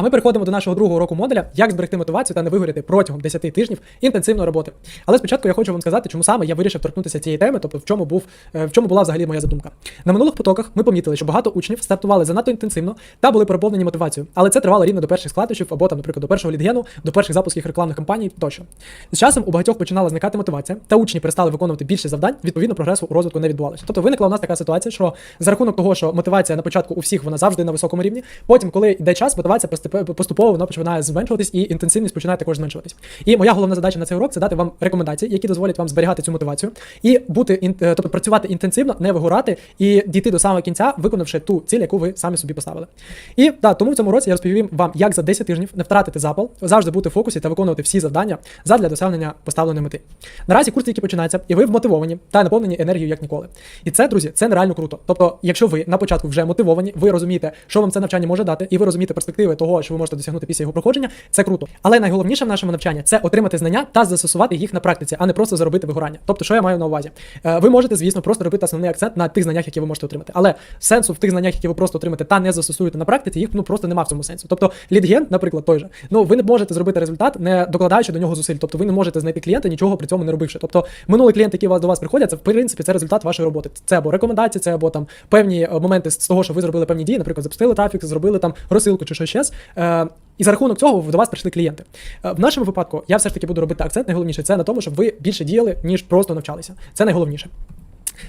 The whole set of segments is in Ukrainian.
А ми переходимо до нашого другого року модуля, як зберегти мотивацію та не вигоріти протягом 10 тижнів інтенсивної роботи. Але спочатку я хочу вам сказати, чому саме я вирішив торкнутися цієї теми, тобто в чому був е, в чому була взагалі моя задумка. На минулих потоках ми помітили, що багато учнів стартували занадто інтенсивно та були переповнені мотивацією, але це тривало рівно до перших складнощів або там, наприклад, до першого лідгену, до перших запусків рекламних кампаній тощо. З часом у багатьох починала зникати мотивація, та учні перестали виконувати більше завдань, відповідно, прогресу у розвитку не відбувалося. Тобто виникла у нас така ситуація, що за рахунок того, що мотивація на початку у всіх вона завжди на високому рівні. Потім, коли йде час, мотивація поступово вона починає зменшуватись і інтенсивність починає також зменшуватись. І моя головна задача на цей урок це дати вам рекомендації, які дозволять вам зберігати цю мотивацію і бути е, тобто працювати інтенсивно, не вигорати і дійти до самого кінця, виконавши ту ціль, яку ви самі собі поставили. І да, тому в цьому році я розповім вам, як за 10 тижнів не втратити запал, завжди бути в фокусі та виконувати всі завдання задля досягнення поставленої мети. Наразі курс тільки починається, і ви вмотивовані та наповнені енергією як ніколи. І це, друзі, це нереально круто. Тобто, якщо ви на початку вже мотивовані, ви розумієте, що вам це навчання може дати, і ви розумієте перспективи того, що ви можете досягнути після його проходження, це круто. Але найголовніше в нашому навчанні це отримати знання та застосувати їх на практиці, а не просто заробити вигорання. Тобто, що я маю на увазі? Е, Ви можете, звісно, просто робити основний акцент на тих знаннях, які ви можете отримати. Але сенсу в тих знаннях, які ви просто отримаєте та не застосуєте на практиці, їх ну просто нема в цьому сенсу. Тобто, лідген, наприклад, той же, ну ви не можете зробити результат, не докладаючи до нього зусиль. Тобто, ви не можете знайти клієнта, нічого при цьому не робивши. Тобто, минулий клієнт, який вас до вас приходять, це в принципі це результат вашої роботи. Це або рекомендації, це або там певні е, моменти з того, що ви зробили певні дії, наприклад, запустили трафік, зробили там розсилку чи щось ще. Е, і за рахунок цього до вас прийшли клієнти. Е, В нашому випадку я все ж таки буду робити акцент. Найголовніше це на тому, щоб ви більше діяли, ніж просто навчалися. Це найголовніше.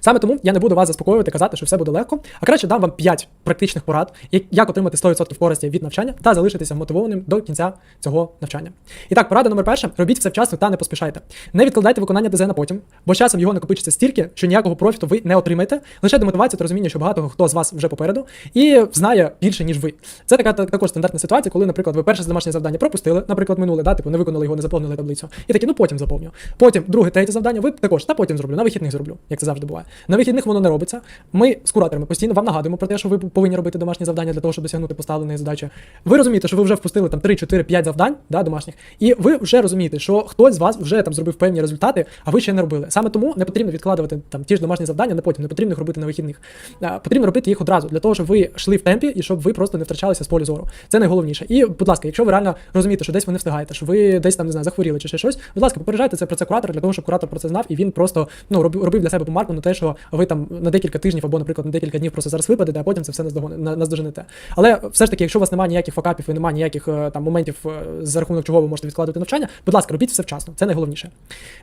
Саме тому я не буду вас заспокоювати, казати, що все буде легко, а краще дам вам 5 практичних порад, як- отримати 100% користі від навчання та залишитися мотивованим до кінця цього навчання. І так, порада номер перша: робіть все вчасно та не поспішайте. Не відкладайте виконання ДЗ на потім, бо часом його накопичиться стільки, що ніякого профіту ви не отримаєте. Лише демотивація та розуміння, що багато хто з вас вже попереду і знає більше, ніж ви. Це така також стандартна ситуація, коли, наприклад, ви перше домашнє завдання пропустили, наприклад, минуле, да, типу не виконали його, не заповнили таблицю. І такі, ну потім заповню. Потім друге, третє завдання, ви також та потім зроблю, на вихідних зроблю, як це завжди буває. На вихідних воно не робиться. Ми з кураторами постійно вам нагадуємо про те, що ви повинні робити домашні завдання для того, щоб досягнути поставленої задачі. Ви розумієте, що ви вже впустили там 3, 4, 5 завдань да, домашніх, і ви вже розумієте, що хтось з вас вже там зробив певні результати, а ви ще не робили. Саме тому не потрібно відкладувати там ті ж домашні завдання на потім, не потрібно їх робити на вихідних. А, потрібно робити їх одразу для того, щоб ви йшли в темпі і щоб ви просто не втрачалися з полі зору. Це найголовніше. І, будь ласка, якщо ви реально розумієте, що десь ви не встигаєте, що ви десь там не знаю, захворіли чи ще щось, будь ласка, попереджайте це про це куратора для того, щоб куратор про це знав і він просто ну робив для себе помарку на те, що ви там на декілька тижнів або, наприклад, на декілька днів просто зараз випадете, а потім це все наздоженете. Але все ж таки, якщо у вас немає ніяких факапів і немає ніяких е, там моментів, е, за рахунок чого ви можете відкладувати навчання, будь ласка, робіть все вчасно. Це найголовніше.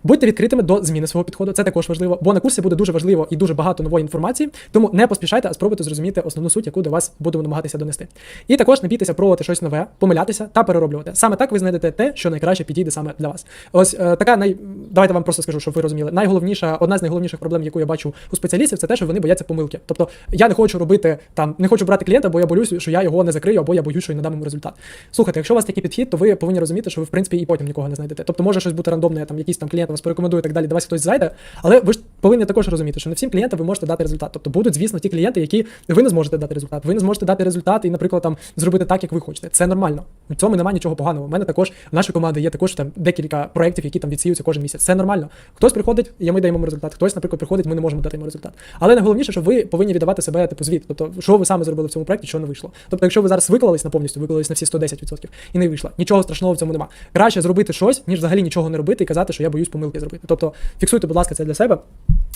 Будьте відкритими до зміни свого підходу. Це також важливо, бо на курсі буде дуже важливо і дуже багато нової інформації. Тому не поспішайте, а спробуйте зрозуміти основну суть, яку до вас будемо намагатися донести. І також не бійтеся пробувати щось нове, помилятися та перероблювати. Саме так ви знайдете те, що найкраще підійде саме для вас. Ось е, така най... давайте вам просто скажу, щоб ви розуміли. Найголовніша, одна з найголовніших проблем, яку я бачу у спеціалістів, це те, що вони бояться помилки. Тобто я не хочу робити там, не хочу брати клієнта, бо я боюсь, що я його не закрию, або я боюсь, що я не дам йому результат. Слухайте, якщо у вас такий підхід, то ви повинні розуміти, що ви в принципі і потім нікого не знайдете. Тобто може щось бути рандомне, там якийсь там клієнт вас порекомендує так далі, до хтось зайде, але ви ж повинні також розуміти, що не всім клієнтам ви можете дати результат. Тобто будуть, звісно, ті клієнти, які ви не зможете дати результат. Ви не зможете дати результат і, наприклад, там зробити так, як ви хочете. Це нормально. У цьому немає нічого поганого. У мене також в нашій команді є також там декілька проєктів, які там відсіються кожен місяць. Це нормально. Хтось приходить, і ми даємо результат. Хтось, наприклад, приходить, ми не можемо дати йому результат. Але найголовніше, що ви повинні віддавати себе типу звіт. Тобто, що ви саме зробили в цьому проєкті, що не вийшло. Тобто, якщо ви зараз виклались на повністю, виклались на всі 110% і не вийшло, нічого страшного в цьому нема. Краще зробити щось, ніж взагалі нічого не робити і казати, що я боюсь помилки зробити. Тобто, фіксуйте, будь ласка, це для себе.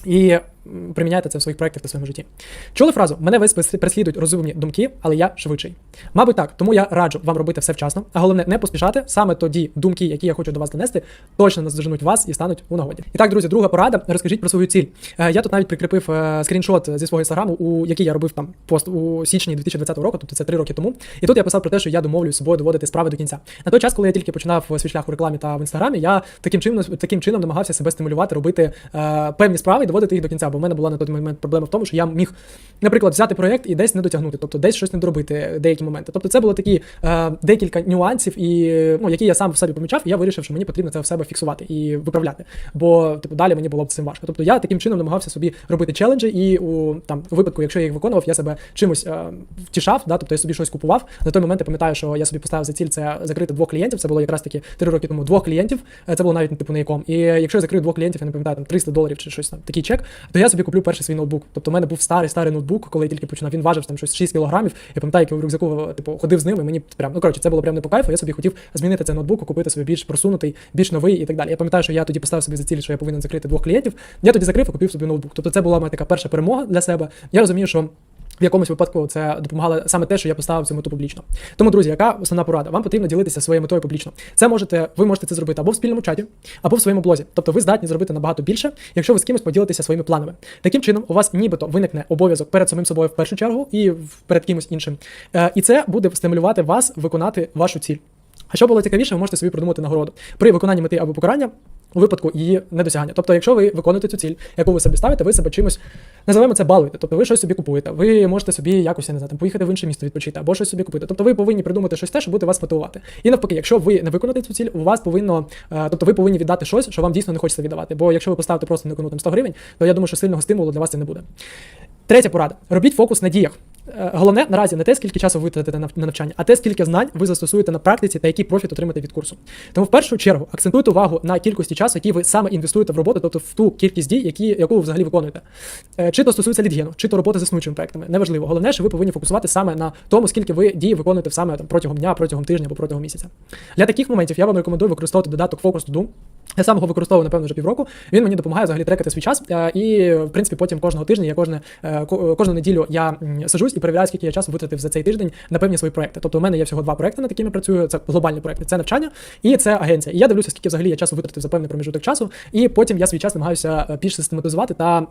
І м, приміняйте це в своїх проєктах та своєму житті. Чули фразу: мене весь перес- переслідують розумні думки, але я швидший. Мабуть, так, тому я раджу вам робити все вчасно, а головне не поспішати. Саме тоді думки, які я хочу до вас донести, точно наздоженуть вас і стануть у нагоді. І так, друзі, друга порада. Розкажіть про свою ціль. Е, Я тут навіть прикріпив е, скріншот зі свого інстаграму, у який я робив там пост у січні 2020 року, тобто це три роки тому. І тут я писав про те, що я домовлюсь собою доводити справи до кінця. На той час, коли я тільки починав свій шлях у рекламі та в інстаграмі, я таким чином таким чином намагався себе стимулювати, робити е, певні справи доводити їх до кінця. Бо в мене була на той момент проблема в тому, що я міг, наприклад, взяти проєкт і десь не дотягнути, тобто десь щось не доробити деякі моменти. Тобто, це було такі е, декілька нюансів, і ну які я сам в собі помічав, і я вирішив, що мені потрібно це в себе фіксувати і виправляти. Бо типу далі мені було б цим важко. Тобто я таким чином намагався собі робити челенджі, і у там випадку, якщо я їх виконував, я себе чимось е, втішав, да, тобто я собі щось купував. На той момент я пам'ятаю, що я собі поставив за ціль це закрити двох клієнтів. Це було якраз таки три роки тому двох клієнтів. Е, Це було навіть типу на якому. І якщо я закрию двох клієнтів, я не пам'ятаю там 300 доларів чи щось там такі такий чек, то я собі куплю перший свій ноутбук. Тобто, в мене був старий старий ноутбук, коли я тільки починав. Він важив там щось 6 кілограмів. Я пам'ятаю, як я в рюкзаку типу ходив з ним, і мені прям ну коротше, це було прям не по кайфу. Я собі хотів змінити цей ноутбук, купити собі більш просунутий, більш новий і так далі. Я пам'ятаю, що я тоді поставив собі за ціль, що я повинен закрити двох клієнтів. Я тоді закрив і купив собі ноутбук. Тобто, це була моя така перша перемога для себе. Я розумію, що. В якомусь випадку це допомагало саме те, що я поставив цю мету публічно. Тому, друзі, яка основна порада? Вам потрібно ділитися своєю метою публічно. Це можете, ви можете це зробити або в спільному чаті, або в своєму блозі. Тобто ви здатні зробити набагато більше, якщо ви з кимось поділитеся своїми планами. Таким чином, у вас нібито виникне обов'язок перед самим собою в першу чергу і перед кимось іншим. Е, і це буде стимулювати вас виконати вашу ціль. А що було цікавіше, ви можете собі придумати нагороду при виконанні мети або покарання у випадку її недосягання. Тобто, якщо ви виконуєте цю ціль, яку ви собі ставите, ви себе чимось називаємо це балуєте. Тобто ви щось собі купуєте. Ви можете собі якось я не знаю, там, поїхати в інше місто відпочити або щось собі купити. Тобто ви повинні придумати щось те, що буде вас мотивувати. І навпаки, якщо ви не виконаєте цю ціль, у вас повинно, е, тобто ви повинні віддати щось, що вам дійсно не хочеться віддавати. Бо якщо ви поставите просто на кону там 100 гривень, то я думаю, що сильного стимулу для вас це не буде. Третя порада: робіть фокус на діях. Е, Головне наразі не те, скільки часу ви витратите на на навчання, а те, скільки знань ви застосуєте на практиці та який профіт отримаєте від курсу. Тому в першу чергу акцентуйте увагу на кількості часу, який ви саме інвестуєте в роботу, тобто в ту кількість дій, які, яку ви взагалі виконуєте. Е, Чи то стосується лідгену, чи то роботи з існуючими проектами. Неважливо. Головне, що ви повинні фокусувати саме на тому, скільки ви дій виконуєте саме там протягом дня, протягом тижня або протягом місяця. Для таких моментів я вам рекомендую використовувати додаток Focus to Do. Я сам його використовую, напевно, вже півроку. Він мені допомагає взагалі трекати свій час. е, І, в принципі, потім кожного тижня, я кожне, е, кожну неділю я сажусь і перевіряю, скільки я часу витратив за цей тиждень на певні свої проекти. Тобто у мене є всього два проекти, над якими я працюю. Це глобальні проекти, це навчання і це агенція. І я дивлюся, скільки взагалі я часу витратив за певний проміжуток часу, і потім я свій час намагаюся е, більш систематизувати та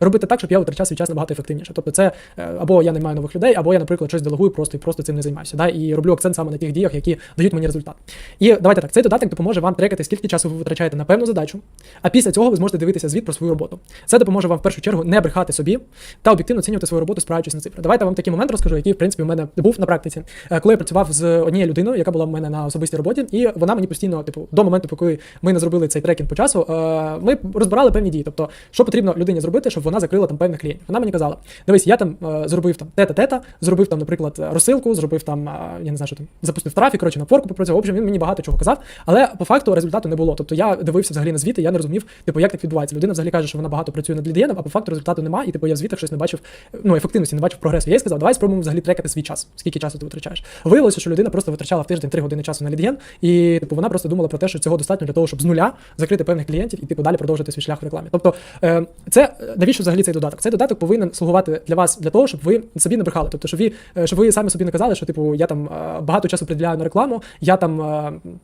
робити так, щоб я витрачав свій час набагато ефективніше. Тобто, це е, або я наймаю нових людей, або я, наприклад, щось делегую просто і просто цим не займаюся. Да? І роблю акцент саме на тих діях, які дають мені результат. І давайте так, цей додаток допоможе вам трекати, скільки часу ви витрачаєте на певну задачу, а після цього ви зможете дивитися звіт про свою роботу. Це допоможе вам в першу чергу не брехати собі та об'єктивно оцінювати свою роботу, спираючись на цифри. Давайте вам такий момент розкажу, який в принципі у мене був на практиці, Е, коли я працював з однією людиною, яка була в мене на особистій роботі, і вона мені постійно, типу, до моменту, поки ми не зробили цей трекінг по часу, е, ми розбирали певні дії. Тобто, що потрібно людині зробити, щоб вона закрила там певних клієнтів. Вона мені казала: дивись, я там е, зробив там тета тета, зробив там, наприклад, розсилку, зробив там, я не знаю, що там запустив трафік, коротше, на форку попрацював. В общем, він мені багато чого казав, але по факту результату не було. Тобто я дивився взагалі на звіти, я не розумів, типу, як так відбувається. Людина взагалі каже, що вона багато працює над лідієном, а по факту результату немає, і типу я в звітах щось не бачив, ну ефективності, не бачив прогресу. Я їй сказав, давай спробуємо взагалі трекати свій час, скільки часу ти витрачаєш. Виявилося, що людина просто витрачала в тиждень 3 години часу на лідген, і типу вона просто думала про те, що цього достатньо для того, щоб з нуля закрити певних клієнтів і типу далі продовжити свій шлях в рекламі. Тобто, е, це навіщо взагалі цей додаток? Цей додаток повинен слугувати для вас для того, щоб ви собі не брехали. Тобто, щоб ви, е, щоб ви самі собі не казали, що типу я там е, багато часу приділяю на рекламу, я там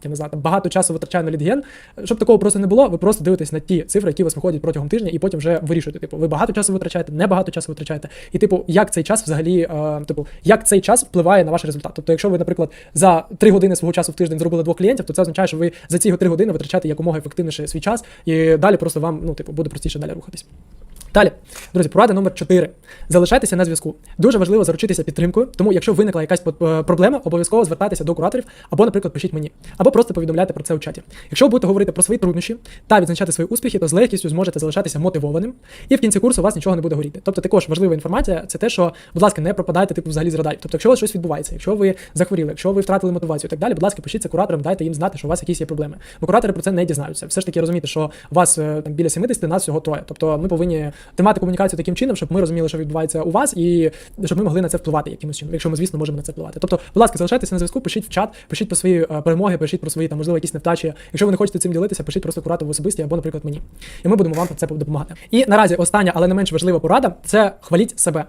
я не знаю, там багато часу витрачаю на лідген. Щоб такого просто не було, ви просто дивитесь на ті цифри, які у вас виходять протягом тижня, і потім вже вирішуєте. Типу, ви багато часу витрачаєте, не багато часу витрачаєте. І типу, як цей час взагалі, е, типу, як цей час впливає на ваш результат. Тобто, якщо ви, наприклад, за 3 години свого часу в тиждень зробили двох клієнтів, то це означає, що ви за ці 3 години витрачаєте якомога ефективніше свій час, і далі просто вам ну, типу, буде простіше далі рухатись. Далі, друзі, порада номер 4. Залишайтеся на зв'язку. Дуже важливо заручитися підтримкою, тому якщо виникла якась е, проблема, обов'язково звертайтеся до кураторів, або, наприклад, пишіть мені, або просто повідомляйте про це у чаті. Якщо будете говорити про свої труднощі та відзначати свої успіхи, то з легкістю зможете залишатися мотивованим, і в кінці курсу у вас нічого не буде горіти. Тобто, також важлива інформація це те, що, будь ласка, не пропадайте типу взагалі з. Тобто, якщо у вас щось відбувається, якщо ви захворіли, якщо ви втратили мотивацію і так далі, будь ласка, пишіться кураторам, дайте їм знати, що у вас якісь є проблеми. Бо куратори про це не дізнаються. Все ж таки розумієте, що у вас е, там біля 70, нас всього троє. Тобто ми повинні тримати комунікацію таким чином, щоб ми розуміли, що відбувається у вас, і щоб ми могли на це впливати якимось чином, якщо ми, звісно, можемо на це впливати. Тобто, будь ласка, залишайтеся на зв'язку, пишіть в чат, пишіть про свої е, перемоги, пишіть про свої там, можливо, якісь невдачі. Якщо ви не хочете цим ділитися, пишіть просто куратору в особисті або, наприклад, мені. І ми будемо вам про це допомагати. І наразі остання, але не менш важлива порада це хваліть себе.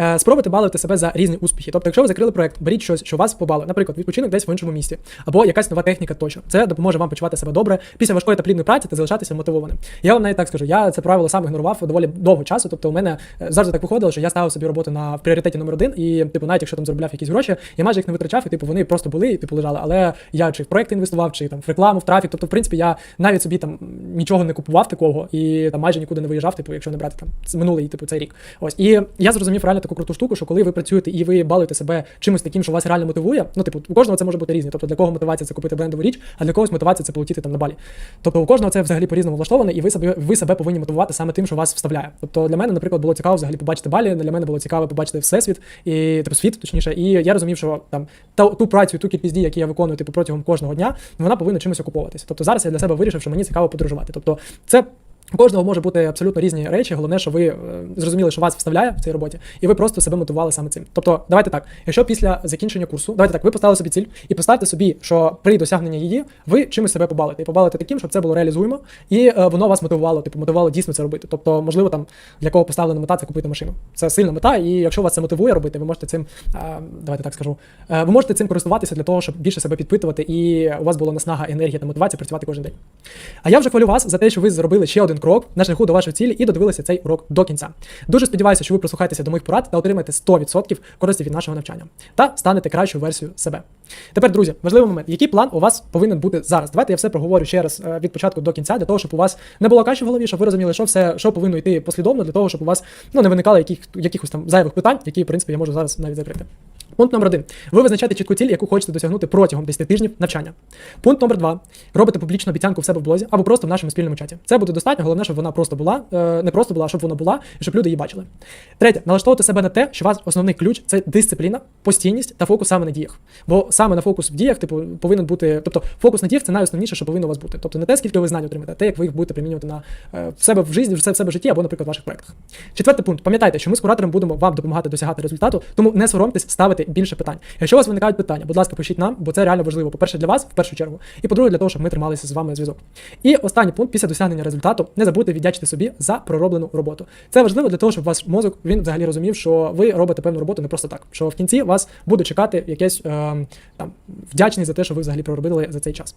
Е, спробуйте балувати себе за різні успіхи. Тобто, якщо ви закрили проект, беріть щось, що вас побало, наприклад, відпочинок десь в іншому місті, або якась нова техніка тощо. Це допоможе вам почувати себе добре після важкої та плідної праці та залишатися мотивованим. Я вам навіть так скажу, я це правило сам ігнорував доволі довго часу. Тобто, у мене е, завжди так виходило, що я ставив собі роботу на в пріоритеті номер один, і типу, навіть якщо там заробляв якісь гроші, я майже їх не витрачав, і типу вони просто були і типу лежали. Але я чи в проекти інвестував, чи там в рекламу, в трафік. Тобто, в принципі, я навіть собі там нічого не купував такого і там майже нікуди не виїжджав, типу, якщо не брати там минулий, типу, цей рік. Ось і я зрозумів реально таку круту штуку, що коли ви працюєте і ви балуєте себе чимось таким, що вас реально мотивує, ну типу, у кожного це може бути різне. Тобто для кого мотивація це купити брендову річ, а для когось мотивація це полетіти там на балі. Тобто у кожного це взагалі по-різному влаштоване, і ви себе ви себе повинні мотивувати саме тим, що вас вставляє. Тобто для мене, наприклад, було цікаво взагалі побачити балі. Для мене було цікаво побачити всесвіт і типу світ, точніше, і я розумів, що там та ту працю, ту кількість дій, які я виконую типу протягом кожного дня, вона повинна чимось окуповуватися. Тобто зараз я для себе вирішив, що мені цікаво подорожувати. Тобто, це У кожного може бути абсолютно різні речі. Головне, що ви е, зрозуміли, що вас вставляє в цій роботі, і ви просто себе мотивували саме цим. Тобто, давайте так, якщо після закінчення курсу, давайте так, ви поставили собі ціль і поставте собі, що при досягненні її ви чимось себе побалите. І побалите таким, щоб це було реалізуємо, і е, воно вас мотивувало, типу, мотивувало дійсно це робити. Тобто, можливо, там для кого поставлена мета це купити машину. Це сильна мета, і якщо вас це мотивує робити, ви можете цим, давайте так скажу, е, ви можете цим користуватися для того, щоб більше себе підпитувати, і у вас була наснага, енергія та мотивація працювати кожен день. А я вже хвалю вас за те, що ви зробили ще один крок на шляху до вашої цілі і додивилися цей урок до кінця. Дуже сподіваюся, що ви прислухаєтеся до моїх порад та отримаєте 100% користі від нашого навчання та станете кращою версією себе. Тепер, друзі, важливий момент, який план у вас повинен бути зараз. Давайте я все проговорю ще раз е, від початку до кінця, для того, щоб у вас не було каші в голові, щоб ви розуміли, що все, що повинно йти послідовно, для того, щоб у вас ну, не виникало яких, якихось там зайвих питань, які, в принципі, я можу зараз навіть закрити. Пункт номер один. Ви визначаєте чітку ціль, яку хочете досягнути протягом 10 тижнів навчання. Пункт номер два. Робите публічну обіцянку в себе в блозі або просто в нашому спільному чаті. Це буде достатньо, головне, щоб вона просто була, е, не просто була, а щоб вона була, і щоб люди її бачили. Третє, налаштовувати себе на те, що у вас основний ключ це дисципліна, постійність та фокус саме на діях. Бо саме на фокус в діях, типу, повинен бути, тобто фокус на діях це найосновніше, що повинно у вас бути. Тобто не те, скільки ви знань отримаєте, а те, як ви їх будете примінювати на е, в себе в житті, в себе в житті або, наприклад, в ваших проектах. Четвертий пункт. Пам'ятайте, що ми з куратором будемо вам допомагати досягати результату, тому не соромтесь ставити більше питань. Якщо у вас виникають питання, будь ласка, пишіть нам, бо це реально важливо. По-перше, для вас в першу чергу, і по-друге, для того, щоб ми трималися з вами зв'язок. І останній пункт після досягнення результату не забудьте віддячити собі за пророблену роботу. Це важливо для того, щоб ваш мозок він взагалі розумів, що ви робите певну роботу не просто так. Що в кінці вас буде чекати якесь е, там вдячність за те, що ви взагалі проробили за цей час.